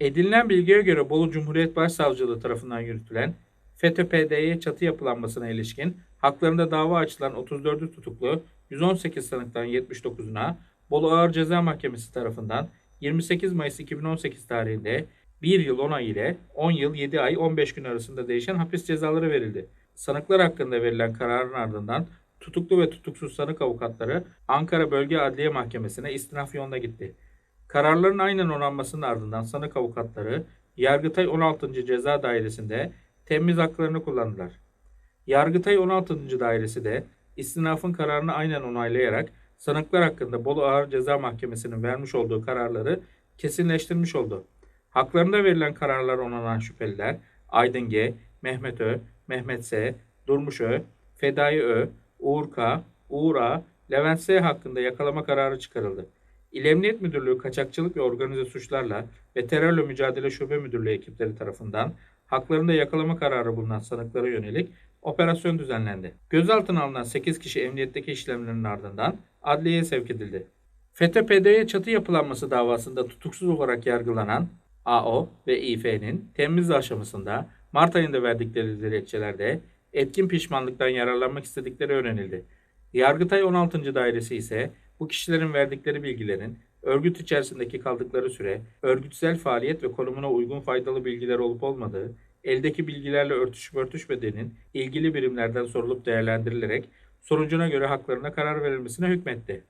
Edinilen bilgiye göre Bolu Cumhuriyet Başsavcılığı tarafından yürütülen FETÖ-PD'ye çatı yapılanmasına ilişkin haklarında dava açılan 34'ü tutuklu 118 sanıktan 79'una Bolu Ağır Ceza Mahkemesi tarafından 28 Mayıs 2018 tarihinde 1 yıl 10 ay ile 10 yıl 7 ay 15 gün arasında değişen hapis cezaları verildi. Sanıklar hakkında verilen kararın ardından tutuklu ve tutuksuz sanık avukatları Ankara Bölge Adliye Mahkemesi'ne istinaf yoluna gitti. Kararların aynen onanmasının ardından sanık avukatları Yargıtay 16. Ceza Dairesi'nde temiz haklarını kullandılar. Yargıtay 16. Dairesi de istinafın kararını aynen onaylayarak sanıklar hakkında Bolu Ağır Ceza Mahkemesi'nin vermiş olduğu kararları kesinleştirmiş oldu. Haklarında verilen kararlar onanan şüpheliler Aydın G, Mehmet Ö, Mehmet S, Durmuş Ö, Fedai Ö, Uğur K, Uğur A, Levent S hakkında yakalama kararı çıkarıldı. İl Emniyet Müdürlüğü Kaçakçılık ve Organize Suçlarla ve Terörle Mücadele Şube Müdürlüğü ekipleri tarafından haklarında yakalama kararı bulunan sanıklara yönelik operasyon düzenlendi. Gözaltına alınan 8 kişi emniyetteki işlemlerin ardından adliyeye sevk edildi. FETÖ-PD'ye çatı yapılanması davasında tutuksuz olarak yargılanan AO ve İF'nin temiz aşamasında Mart ayında verdikleri dilekçelerde etkin pişmanlıktan yararlanmak istedikleri öğrenildi. Yargıtay 16. Dairesi ise bu kişilerin verdikleri bilgilerin örgüt içerisindeki kaldıkları süre, örgütsel faaliyet ve konumuna uygun faydalı bilgiler olup olmadığı, eldeki bilgilerle örtüşüp örtüşmediğinin ilgili birimlerden sorulup değerlendirilerek sonucuna göre haklarına karar verilmesine hükmetti.